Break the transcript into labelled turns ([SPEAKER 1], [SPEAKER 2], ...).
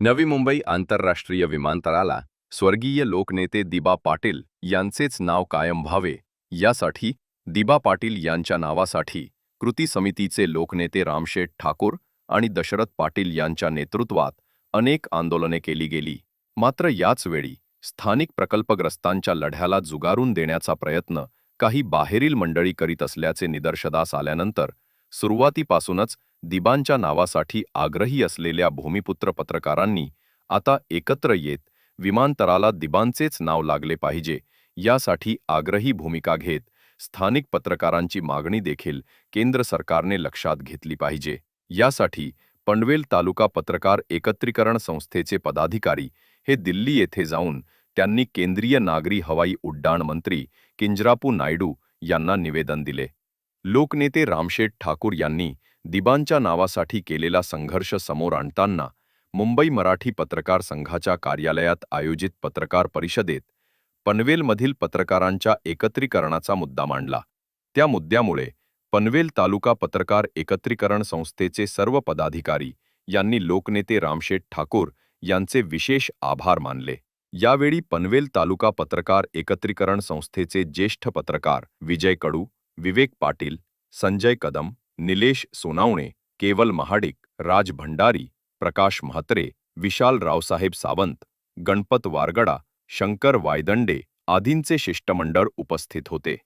[SPEAKER 1] नवी मुंबई आंतरराष्ट्रीय विमानतळाला स्वर्गीय लोकनेते दिबा पाटील यांचेच नाव कायम व्हावे यासाठी दिबा पाटील यांच्या नावासाठी कृती समितीचे लोकनेते रामशेठ ठाकूर आणि दशरथ पाटील यांच्या नेतृत्वात अनेक आंदोलने केली गेली. मात्र याच वेळी स्थानिक प्रकल्पग्रस्तांच्या लढ्याला जुगारून देण्याचा प्रयत्न काही बाहेरील मंडळी करीत असल्याचे निदर्शनास आल्यानंतर सुरुवातीपासूनच दिबांच्या नावासाठी आग्रही असलेल्या भूमिपुत्र पत्रकारांनी आता एकत्र येत विमानतळाला दिबांचेच नाव लागले पाहिजे यासाठी आग्रही भूमिका घेत स्थानिक पत्रकारांची मागणी देखील केंद्र सरकारने लक्षात घेतली पाहिजे. यासाठी पनवेल तालुका पत्रकार एकत्रीकरण संस्थेचे पदाधिकारी हे दिल्ली येथे जाऊन त्यांनी केंद्रीय नागरी हवाई उड्डाण मंत्री किंजरापू नायडू यांना निवेदन दिले. लोकनेते रामशेठ ठाकूर यांनी दिबांच्या नावासाठी केलेला संघर्ष समोर आणताना मुंबई मराठी पत्रकार संघाच्या कार्यालयात आयोजित पत्रकार परिषदेत पनवेलमधील पत्रकारांच्या एकत्रीकरणाचा मुद्दा मांडला. त्या मुद्द्यामुळे पनवेल तालुका पत्रकार एकत्रीकरण संस्थेचे सर्व पदाधिकारी यांनी लोकनेते रामशेठ ठाकूर यांचे विशेष आभार मानले. यावेळी पनवेल तालुका पत्रकार एकत्रीकरण संस्थेचे ज्येष्ठ पत्रकार विजय कडू विवेक पाटील संजय कदम निलेश सोनावणे केवल महाडिक राज भंडारी प्रकाश म्हात्रे विशाल रावसाहेब सावंत गणपत वारगडा शंकर वायदंडे आदींचे शिष्टमंडळ उपस्थित होते.